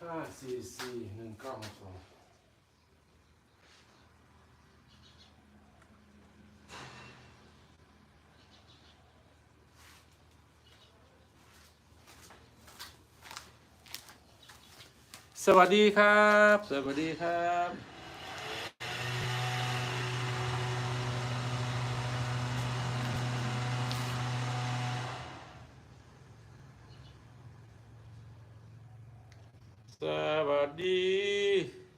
ห้าสี่สี่หนึ่งเก้าสองสวัสดีครับ สวัสดีครับ วัสดี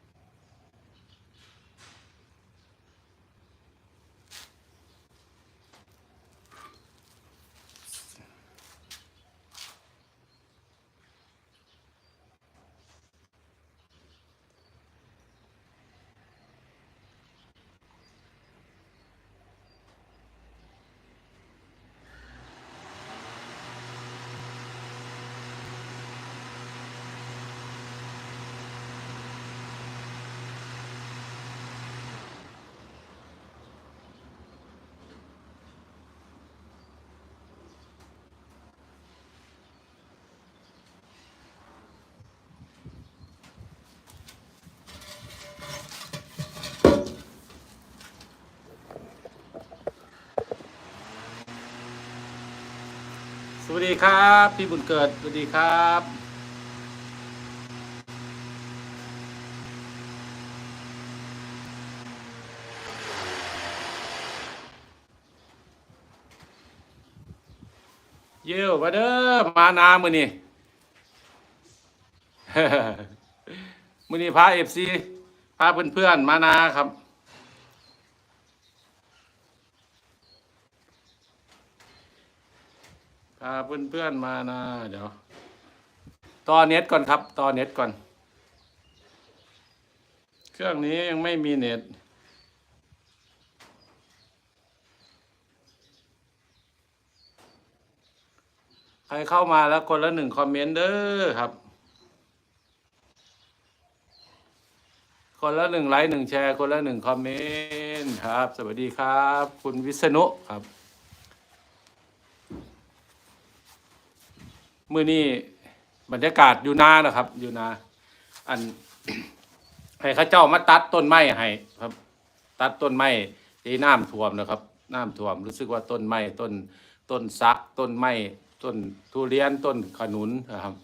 วัสดีครับ พี่บุญเกิด สวัสดีครับ เยี่ยวมาเด้อมานามือนี่มือนี่พาเอฟซีพาเพื่อนๆมานาครับ พาเพื่อนๆมานะเดี๋ยวต่อเน็ตก่อนครับต่อเน็ตก่อน เครื่องนี้ยังไม่มีเน็ตใครเข้ามาแล้วคนละหนึ่งคอมเมนต์เด้อครับ คนละหนึ่งไลค์หนึ่งแชร์ คนละหนึ่งคอมเมนต์ครับ สวัสดีครับ คุณวิษณุครับ มือนี้บรรยากาศอยู่นานะครับ อยู่นา อัน ให้ข้าเจ้ามาตัดต้นไม้ให้ครับ ตัดต้นไม้ที่น้ำท่วมนะครับ น้ำท่วมรู้สึกว่าต้นไม้ต้นต้นซัก ต้นไม้ต้นทุเรียนต้นขนุนนะครับ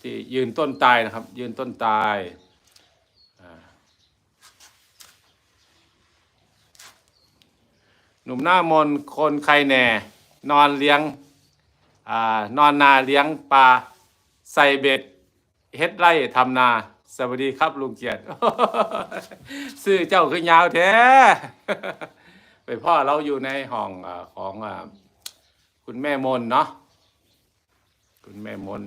ที่ยืนต้นตายนะครับ ยืนต้นตายหนุ่มหน้ามนคนใครแน่ นอนเลี้ยง อนอนนาเลี้ยงปลาใส่เบ็ดเฮ็ดไร่ทำนา สวัสดีครับลุงเกียรติซื้อเจ้าคือยาวแท้ไปพ่อเราอยู่ในห้องอของอคุณแม่มนเนาะคุณแม่มน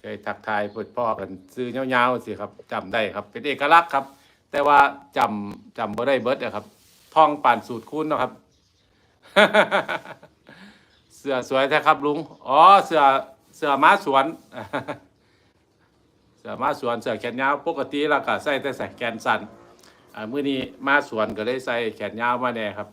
เคยทักทายพูดพ่อกันซื้อยาวๆสิครับจำได้ครับ เป็นเอกลักษณ์ครับ แต่ว่าจำจำบ่ได้เบิร์ดนะครับท่องป่านสูตรคุณนะครับ สือสวยแท้ครับลุง อ๋อ เสือเสือม้าสวน เสือม้าสวน เสือแขนยาว ปกติแล้วก็ใส่แต่ใส่แขนสั้นอ่ามื้อนี้ม้าสวนก็เลยใส่แขนยาวมาแน่ครับ